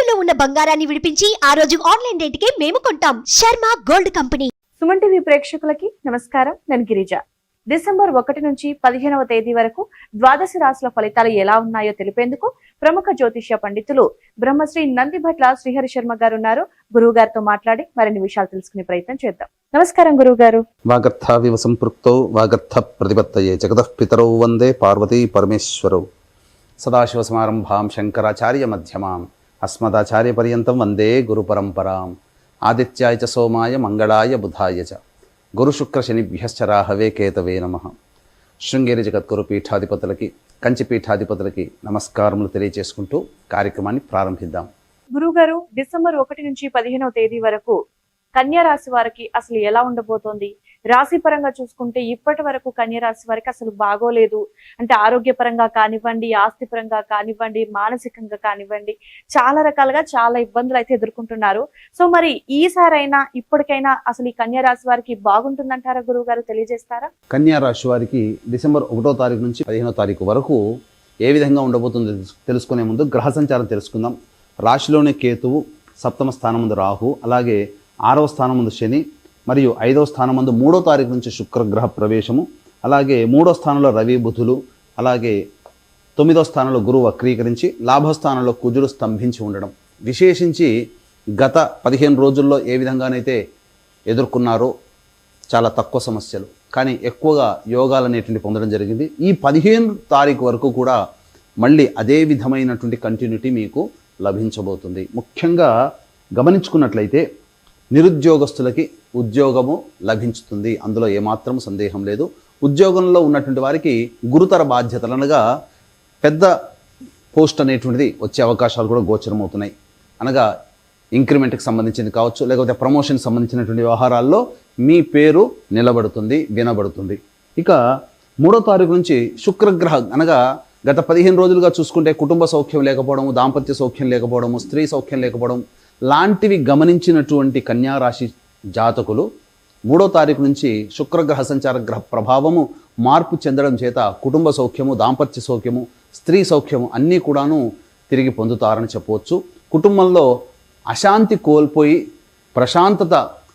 తాకట్టులో ఉన్న బంగారాన్ని విడిపించి ఆ రోజు ఆన్లైన్ రేటుకే మేము కొంటాం. Sharma gold company. Suman TV ప్రేక్షకులకి నమస్కారం. నేను గిరిజ. డిసెంబర్ ఒకటి నుంచి పదిహేనవ తేదీ వరకు ద్వాదశ రాశుల ఫలితాలు ఎలా ఉన్నాయో తెలిపేందుకు ప్రముఖ జ్యోతిష్య పండితులు బ్రహ్మశ్రీ నందిభట్ల శ్రీహరి శర్మ గారు ఉన్నారు. గురువు గారితో మాట్లాడి మరిన్ని విషయాలు తెలుసుకునే ప్రయత్నం చేద్దాం. నమస్కారం గురువు గారు. వాగర్థావివ సంపృక్తౌ వాగర్థ ప్రతిపత్తయే జగతః పితరౌ వందే పార్వతీ పరమేశ్వరౌ. సదాశివసమారంభాం శంకరాచార్య మధ్యమాం. అస్మదాచార్యపర్యంతం వందే గురుపరంపరాం. ఆదిత్యాయ చ సోమాయ మంగళాయ బుధాయ చ. గురుశుక్రశనిభ్యశ్చ రాహవే కేతవే నమ. శృంగేరి జగద్గురు పీఠాధిపతులకి కంచి పీఠాధిపతులకి నమస్కారములు తెలియజేసుకుంటూ కార్యక్రమాన్ని ప్రారంభిద్దాం. గురుగారు డిసెంబర్ ఒకటి నుంచి పదిహేనవ తేదీ వరకు కన్యా రాశి వారికి అసలు ఎలా ఉండబోతోంది? రాశి పరంగా చూసుకుంటే ఇప్పటి వరకు కన్యా రాశి వారికి అసలు బాగోలేదు. అంటే ఆరోగ్యపరంగా కానివ్వండి ఆస్తి పరంగా కానివ్వండి మానసికంగా కానివ్వండి చాలా రకాలుగా చాలా ఇబ్బందులు అయితే ఎదుర్కొంటున్నారు. సో మరి ఈసారైనా ఇప్పటికైనా అసలు ఈ కన్యరాశి వారికి బాగుంటుందంటారా గురువు గారు తెలియజేస్తారా? కన్యా రాశి వారికి డిసెంబర్ ఒకటో తారీఖు నుంచి పదిహేనో తారీఖు వరకు ఏ విధంగా ఉండబోతుందో తెలుసు- తెలుసుకునే ముందు గ్రహ సంచారం తెలుసుకుందాం. రాశిలోనే కేతువు సప్తమ స్థానం ముందు రాహు అలాగే ఆరవ స్థానం ముందు శని మరియు ఐదవ స్థానమందు మూడో తారీఖు నుంచి శుక్రగ్రహ ప్రవేశము. అలాగే మూడో స్థానంలో రవి బుధులు అలాగే తొమ్మిదో స్థానంలో గురువు వక్రీకరించి లాభస్థానంలో కుజుడు స్తంభించి ఉండడం. విశేషించి గత పదిహేను రోజుల్లో ఏ విధంగానైతే ఎదుర్కొన్నారో చాలా తక్కువ సమస్యలు. కానీ ఎక్కువగా యోగాలు అనేటువంటి పొందడం జరిగింది. ఈ పదిహేను తారీఖు వరకు కూడా మళ్ళీ అదే విధమైనటువంటి కంటిన్యూటీ మీకు లభించబోతుంది. ముఖ్యంగా గమనించుకున్నట్లయితే నిరుద్యోగస్తులకి ఉద్యోగము లభించుతుంది. అందులో ఏమాత్రం సందేహం లేదు. ఉద్యోగంలో ఉన్నటువంటి వారికి గురుతర బాధ్యతలు అనగా పెద్ద పోస్ట్ అనేటువంటిది వచ్చే అవకాశాలు కూడా గోచరమవుతున్నాయి. అనగా ఇంక్రిమెంట్కి సంబంధించింది కావచ్చు లేకపోతే ప్రమోషన్కి సంబంధించినటువంటి వ్యవహారాల్లో మీ పేరు నిలబడుతుంది వినబడుతుంది. ఇక మూడో తారీఖు నుంచి శుక్రగ్రహ అనగా గత పదిహేను రోజులుగా చూసుకుంటే కుటుంబ సౌఖ్యం లేకపోవడము దాంపత్య సౌఖ్యం లేకపోవడము స్త్రీ సౌఖ్యం లేకపోవడం లాంటివి గమనించినటువంటి కన్యా రాశి జాతకులు మూడో తారీఖు నుంచి శుక్రగ్రహ సంచార గ్రహ ప్రభావము మార్పు చెందడం చేత కుటుంబ సౌఖ్యము దాంపత్య సౌఖ్యము స్త్రీ సౌఖ్యము అన్నీ కూడాను తిరిగి పొందుతారని చెప్పవచ్చు. కుటుంబంలో అశాంతి కోల్పోయి ప్రశాంతత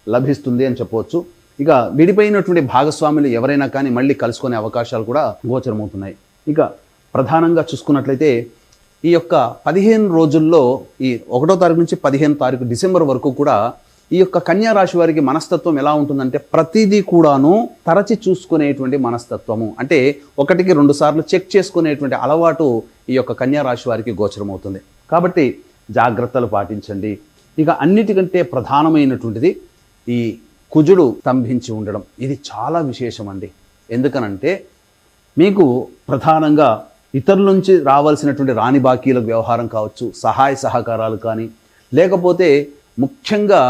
లభిస్తుంది అని చెప్పవచ్చు. ఇక విడిపోయినటువంటి భాగస్వాములు ఎవరైనా కానీ మళ్ళీ కలుసుకునే అవకాశాలు కూడా గోచరమవుతున్నాయి. ఇక ప్రధానంగా చూసుకున్నట్లయితే ఈ యొక్క పదిహేను రోజుల్లో ఈ ఒకటో తారీఖు నుంచి పదిహేను తారీఖు డిసెంబర్ వరకు కూడా ఈ యొక్క కన్యా రాశి వారికి మనస్తత్వం ఎలా ఉంటుందంటే ప్రతిదీ కూడాను తరచి చూసుకునేటువంటి మనస్తత్వము. అంటే ఒకటికి రెండు సార్లు చెక్ చేసుకునేటువంటి అలవాటు ఈ యొక్క కన్యా రాశి వారికి గోచరమవుతుంది. కాబట్టి జాగ్రత్తలు పాటించండి. ఇక అన్నిటికంటే ప్రధానమైనటువంటిది ఈ కుజుడు స్తంభించి ఉండడం. ఇది చాలా విశేషమండి. ఎందుకనంటే మీకు ప్రధానంగా ఇతరుల నుంచి రావాల్సినటువంటి రాని బాకీల వ్యవహారం కావచ్చు సహాయ సహకారాలు కానీ లేకపోతే ముఖ్యంగా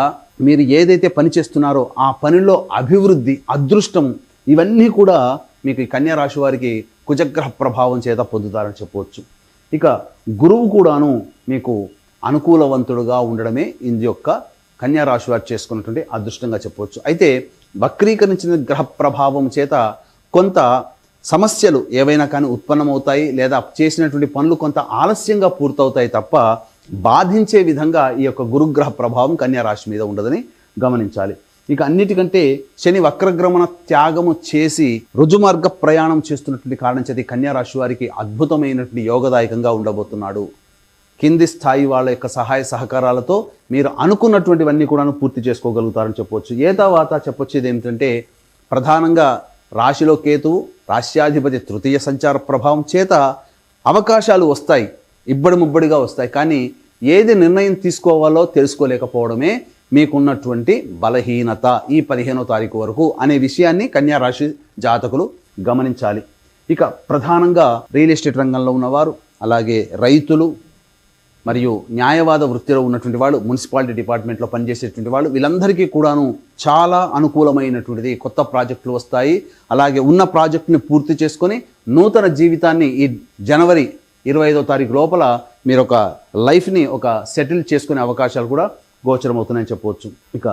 మీరు ఏదైతే పని చేస్తున్నారో ఆ పనిలో అభివృద్ధి అదృష్టం ఇవన్నీ కూడా మీకు ఈ కన్యా రాశి వారికి కుజగ్రహ ప్రభావం చేత పొందుతారని చెప్పవచ్చు. ఇక గురువు కూడాను మీకు అనుకూలవంతుడుగా ఉండడమే ఇది యొక్క కన్యా రాశి వారు చేసుకున్నటువంటి అదృష్టంగా చెప్పవచ్చు. అయితే వక్రీకరించిన గ్రహ ప్రభావం చేత కొంత సమస్యలు ఏవైనా కానీ ఉత్పన్నమవుతాయి లేదా చేసినటువంటి పనులు కొంత ఆలస్యంగా పూర్తవుతాయి తప్ప బాధించే విధంగా ఈ యొక్క గురుగ్రహ ప్రభావం కన్యారాశి మీద ఉండదని గమనించాలి. ఇక అన్నిటికంటే శని వక్రగ్రమణ త్యాగము చేసి రుజుమార్గ ప్రయాణం చేస్తున్నటువంటి కారణం చేతి కన్యారాశి వారికి అద్భుతమైనటువంటి యోగదాయకంగా ఉండబోతున్నాడు. కింది స్థాయి వాళ్ళ యొక్క సహాయ సహకారాలతో మీరు అనుకున్నటువంటివన్నీ కూడా పూర్తి చేసుకోగలుగుతారని చెప్పవచ్చు ఏ తర్వాత చెప్పొచ్చేది ఏమిటంటే ప్రధానంగా రాశిలో కేతువు రాశ్యాధిపతి తృతీయ సంచార ప్రభావం చేత అవకాశాలు వస్తాయి ఇబ్బడి ముబ్బడిగా వస్తాయి. కానీ ఏది నిర్ణయం తీసుకోవాలో తెలుసుకోలేకపోవడమే మీకున్నటువంటి బలహీనత ఈ పదిహేనో తారీఖు వరకు అనే విషయాన్ని కన్యా రాశి జాతకులు గమనించాలి. ఇక ప్రధానంగా రియల్ ఎస్టేట్ రంగంలో ఉన్నవారు అలాగే రైతులు మరియు న్యాయవాద వృత్తిలో ఉన్నటువంటి వాళ్ళు మున్సిపాలిటీ డిపార్ట్మెంట్లో పనిచేసేటువంటి వాళ్ళు వీళ్ళందరికీ కూడాను చాలా అనుకూలమైనటువంటిది కొత్త ప్రాజెక్టులు వస్తాయి. అలాగే ఉన్న ప్రాజెక్టుని పూర్తి చేసుకొని నూతన జీవితాన్ని ఈ జనవరి ఇరవై ఐదో తారీఖు లోపల మీరు ఒక లైఫ్ని ఒక సెటిల్ చేసుకునే అవకాశాలు కూడా గోచరమవుతున్నాయని చెప్పవచ్చు. ఇక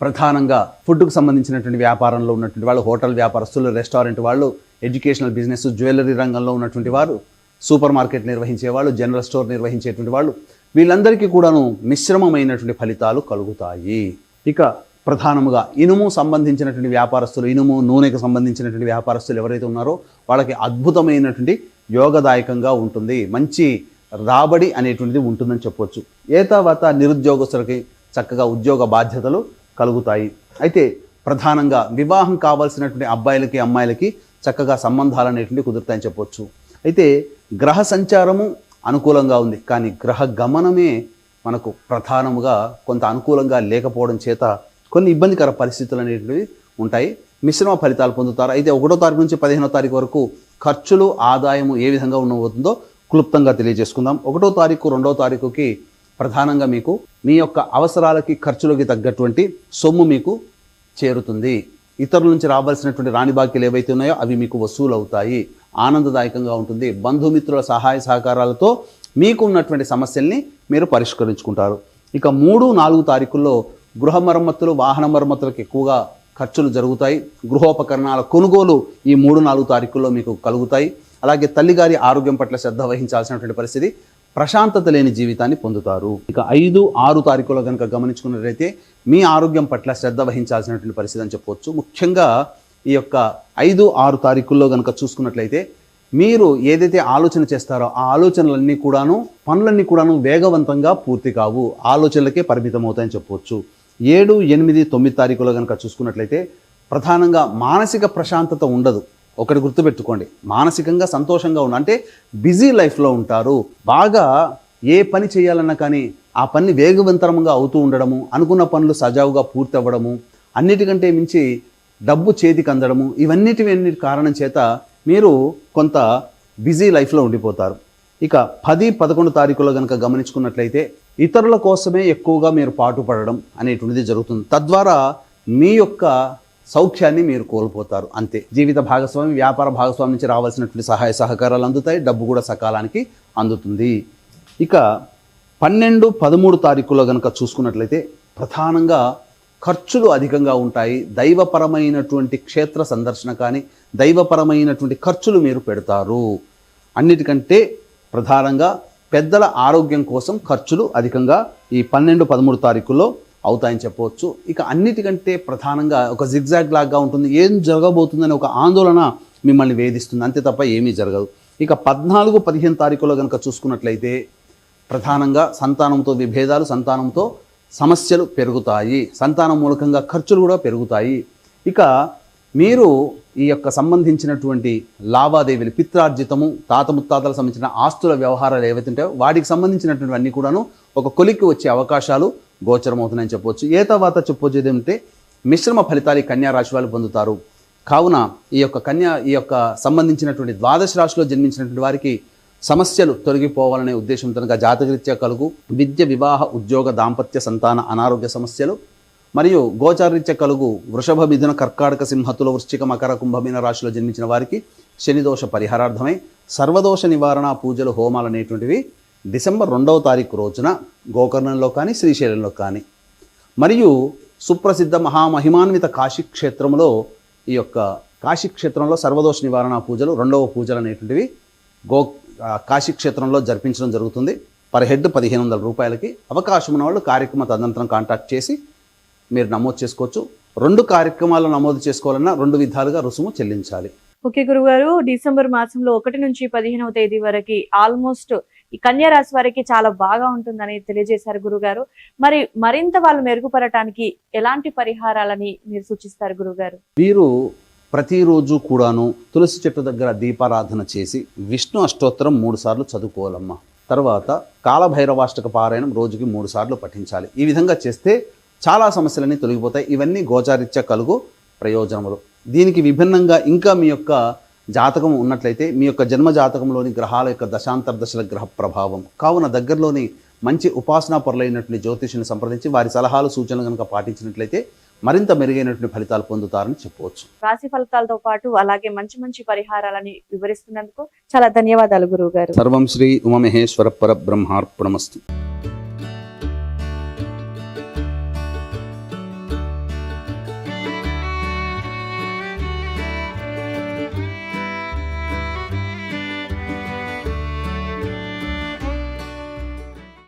ప్రధానంగా ఫుడ్కు సంబంధించినటువంటి వ్యాపారంలో ఉన్నటువంటి వాళ్ళు హోటల్ వ్యాపారస్తులు రెస్టారెంట్ వాళ్ళు ఎడ్యుకేషనల్ బిజినెస్ జ్యువెలరీ రంగంలో ఉన్నటువంటి వారు సూపర్ మార్కెట్ నిర్వహించే వాళ్ళు జనరల్ స్టోర్ నిర్వహించేటువంటి వాళ్ళు వీళ్ళందరికీ కూడాను మిశ్రమమైనటువంటి ఫలితాలు కలుగుతాయి. ఇక ప్రధానముగా ఇనుము సంబంధించినటువంటి వ్యాపారస్తులు ఇనుము నూనెకు సంబంధించినటువంటి వ్యాపారస్తులు ఎవరైతే ఉన్నారో వాళ్ళకి అద్భుతమైనటువంటి యోగదాయకంగా ఉంటుంది. మంచి రాబడి అనేటువంటిది ఉంటుందని చెప్పొచ్చు. ఏ నిరుద్యోగస్తులకి చక్కగా ఉద్యోగ బాధ్యతలు కలుగుతాయి. అయితే ప్రధానంగా వివాహం కావాల్సినటువంటి అబ్బాయిలకి అమ్మాయిలకి చక్కగా సంబంధాలు అనేటువంటివి కుదురుతాయని చెప్పొచ్చు. అయితే గ్రహ సంచారము అనుకూలంగా ఉంది. కానీ గ్రహ గమనమే మనకు ప్రధానముగా కొంత అనుకూలంగా లేకపోవడం చేత కొన్ని ఇబ్బందికర పరిస్థితులు అనేటివి ఉంటాయి. మిశ్రమ ఫలితాలు పొందుతారు. అయితే ఒకటో తారీఖు నుంచి పదిహేనో తారీఖు వరకు ఖర్చులు ఆదాయము ఏ విధంగా ఉండబోతుందో క్లుప్తంగా తెలియజేసుకుందాం. ఒకటో తారీఖు రెండో తారీఖుకి ప్రధానంగా మీకు మీ యొక్క అవసరాలకి ఖర్చులకి తగ్గటువంటి సొమ్ము మీకు చేరుతుంది. ఇతరుల నుంచి రావాల్సినటువంటి రాణి బాకీలు ఏవైతే ఉన్నాయో అవి మీకు వసూలు అవుతాయి ఆనందదాయకంగా ఉంటుంది. బంధుమిత్రుల సహాయ సహకారాలతో మీకు ఉన్నటువంటి సమస్యల్ని మీరు పరిష్కరించుకుంటారు. ఇక మూడు నాలుగు తారీఖుల్లో గృహ మరమ్మతులు వాహన మరమ్మతులకు ఎక్కువగా ఖర్చులు జరుగుతాయి. గృహోపకరణాల కొనుగోలు ఈ మూడు నాలుగు తారీఖుల్లో మీకు కలుగుతాయి. అలాగే తల్లిగారి ఆరోగ్యం పట్ల శ్రద్ధ వహించాల్సినటువంటి పరిస్థితి ప్రశాంతత లేని జీవితాన్ని పొందుతారు. ఇక ఐదు ఆరు తారీఖులో కనుక గమనించుకున్నట్లయితే మీ ఆరోగ్యం పట్ల శ్రద్ధ వహించాల్సినటువంటి పరిస్థితి అని చెప్పవచ్చు ముఖ్యంగా ఈ యొక్క ఐదు ఆరు తారీఖుల్లో కనుక చూసుకున్నట్లయితే మీరు ఏదైతే ఆలోచన చేస్తారో ఆ ఆలోచనలన్నీ కూడాను పనులన్నీ కూడాను వేగవంతంగా పూర్తి కావు. ఆలోచనలకే పరిమితం అవుతాయని చెప్పవచ్చు ఏడు ఎనిమిది తొమ్మిది తారీఖులో కనుక చూసుకున్నట్లయితే ప్రధానంగా మానసిక ప్రశాంతత ఉండదు. ఒకటి గుర్తుపెట్టుకోండి. మానసికంగా సంతోషంగా ఉన్న అంటే బిజీ లైఫ్లో ఉంటారు. బాగా ఏ పని చేయాలన్నా కానీ ఆ పని వేగవంతరంగా అవుతూ ఉండడము అనుకున్న పనులు సజావుగా పూర్తి అవ్వడము అన్నిటికంటే మించి డబ్బు చేతికి అందడము ఇవన్నిటి కారణం చేత మీరు కొంత బిజీ లైఫ్లో ఉండిపోతారు. ఇక పది పదకొండు తారీఖులో కనుక గమనించుకున్నట్లయితే ఇతరుల కోసమే ఎక్కువగా మీరు పాటుపడడం అనేటువంటిది జరుగుతుంది. తద్వారా మీ యొక్క సౌఖ్యాన్ని మీరు కోల్పోతారు. అంతే. జీవిత భాగస్వామి వ్యాపార భాగస్వామి నుంచి రావాల్సినటువంటి సహాయ సహకారాలు అందుతాయి. డబ్బు కూడా సకాలానికి అందుతుంది. ఇక పన్నెండు పదమూడు తారీఖులో కనుక చూసుకున్నట్లయితే ప్రధానంగా ఖర్చులు అధికంగా ఉంటాయి. దైవపరమైనటువంటి క్షేత్ర సందర్శన కానీ దైవపరమైనటువంటి ఖర్చులు మీరు పెడతారు. అన్నిటికంటే ప్రధానంగా పెద్దల ఆరోగ్యం కోసం ఖర్చులు అధికంగా ఈ పన్నెండు పదమూడు తారీఖుల్లో అవుతాయని చెప్పవచ్చు. ఇక అన్నిటికంటే ప్రధానంగా ఒక జిగ్జాగ్ లాగా ఉంటుంది. ఏం జరగబోతుందని ఒక ఆందోళన మిమ్మల్ని వేధిస్తుంది. అంతే తప్ప ఏమీ జరగదు. ఇక పద్నాలుగు పదిహేను తారీఖులో కనుక చూసుకున్నట్లయితే ప్రధానంగా సంతానంతో విభేదాలు సంతానంతో సమస్యలు పెరుగుతాయి సంతానం మూలకంగా ఖర్చులు కూడా పెరుగుతాయి. ఇక మీరు ఈ యొక్క సంబంధించినటువంటి లావాదేవీలు పిత్రార్జితము తాత ముత్తాతలకు సంబంధించిన ఆస్తుల వ్యవహారాలు ఏవైతే ఉంటాయో వాటికి సంబంధించినటువంటివన్నీ కూడాను ఒక కొలిక్కి వచ్చే అవకాశాలు గోచరమవుతున్నాయని చెప్పవచ్చు ఏ తర్వాత చెప్పొచ్చేది ఏదంటే మిశ్రమ ఫలితాలు కన్యా రాశి వాళ్ళు పొందుతారు. కావున ఈ యొక్క కన్యా ఈ యొక్క సంబంధించినటువంటి ద్వాదశ రాశిలో జన్మించినటువంటి వారికి సమస్యలు తొలగిపోవాలనే ఉద్దేశంతో కనుక జాతకరీత్యా కలుగు విద్య వివాహ ఉద్యోగ దాంపత్య సంతాన అనారోగ్య సమస్యలు మరియు గోచారరీత్యా కలుగు వృషభ మిథున కర్కాటక సింహతుల వృశ్చిక మకర కుంభమీన రాశిలో జన్మించిన వారికి శనిదోష పరిహారార్థమై. సర్వదోష నివారణ పూజలు హోమాలు అనేటువంటివి డిసెంబర్ రెండవ తారీఖు రోజున గోకర్ణంలో కానీ శ్రీశైలంలో కానీ. మరియు సుప్రసిద్ధ మహామహిమాన్విత కాశీ క్షేత్రంలో ఈ యొక్క కాశీ క్షేత్రంలో సర్వదోష నివారణ పూజలు రెండవ పూజలు అనేటువంటివి గో ఆ, కాశీ క్షేత్రంలో జరిపించడం జరుగుతుంది. పర్ హెడ్ పదిహేను వందల రూపాయలకి అవకాశం ఉన్న వాళ్ళు కార్యక్రమ తదనంతరం కాంటాక్ట్ చేసి మీరు నమోదు చేసుకోవచ్చు. రెండు కార్యక్రమాలు నమోదు చేసుకోవాలన్నా రెండు విధాలుగా రుసుము చెల్లించాలి. ఓకే గురుగారు డిసెంబర్ మాసంలో ఒకటి నుంచి పదిహేనవ తేదీ వరకు ఆల్మోస్ట్ ఈ కన్యా రాశి వారికి చాలా బాగా ఉంటుందని తెలియజేశారు గురుగారు. మరి మరింత వాళ్ళు మెరుగుపడటానికి ఎలాంటి పరిహారాలని మీరు సూచిస్తారు గురుగారు? వీరు ప్రతిరోజు కూడాను తులసి చెట్టు దగ్గర దీపారాధన చేసి విష్ణు అష్టోత్తరం మూడుసార్లు చదువుకోవాలమ్మ. తర్వాత కాలభైరవాష్టక పారాయణం రోజుకి మూడు సార్లు పఠించాలి. ఈ విధంగా చేస్తే చాలా సమస్యలన్నీ తొలగిపోతాయి. ఇవన్నీ గోచారిత్య కలుగు ప్రయోజనములు. దీనికి విభిన్నంగా ఇంకా మీ యొక్క జాతకం ఉన్నట్లయితే మీ యొక్క జన్మ జాతకంలోని గ్రహాల యొక్క దశాంతర్దశల గ్రహ ప్రభావం కావున దగ్గరలోని మంచి ఉపాసనా పరులైనటువంటి జ్యోతిషుని సంప్రదించి వారి సలహాలు సూచనలు కనుక పాటించినట్లయితే మరింత మెరుగైనటువంటి ఫలితాలు పొందుతారని చెప్పవచ్చు. రాశి ఫలితాలతో పాటు అలాగే మంచి మంచి పరిహారాలని వివరిస్తున్నందుకు చాలా ధన్యవాదాలు గురువు గారు సర్వం శ్రీ ఉమమహేశ్వర పర బ్రహ్మార్పణమస్తు.